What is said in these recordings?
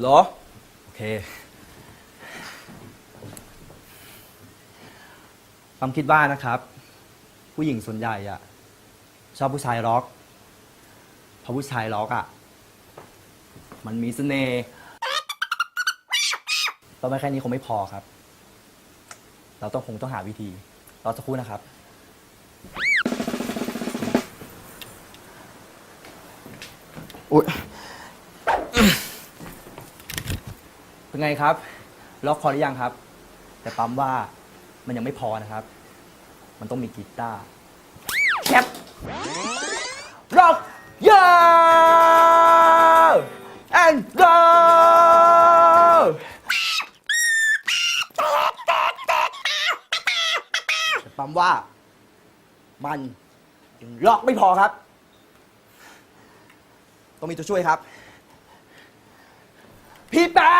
เหรอ โอเค ความคิดว่านะครับ ผู้หญิงส่วนใหญ่อะชอบผู้ชายร็อกเพราะผู้ชายร็อกอะมันมีเสน่ห์ต่อไปแค่นี้คงไม่พอครับ เราต้องคงต้องหาวิธีรอสักครู่นะครับ อุ๊ย เป็นไงครับ ล็อกพอหรือยังครับ แต่ปั๊มว่ามันยังไม่พอนะครับ มันต้องมีกีตาร์แคปร็อกยา and go แต่ปั๊มว่า มันยังล็อกไม่พอครับ ต้องมีตัวช่วยครับ พี่แป้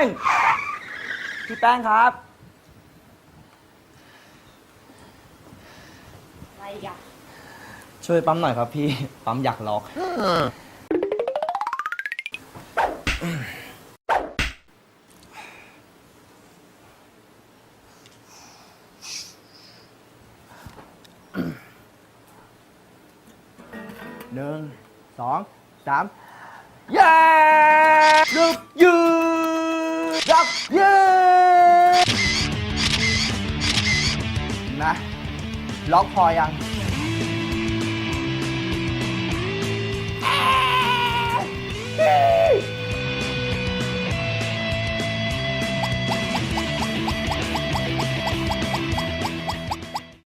ง พี่แป้งครับ อะไรอีกอะช่วยปั๊มหน่อยครับพี่ ปั๊มอยากล็อก หนึ่งสองสามเย้ ลูกยืนรับยืนนะ ล็อกพอยัง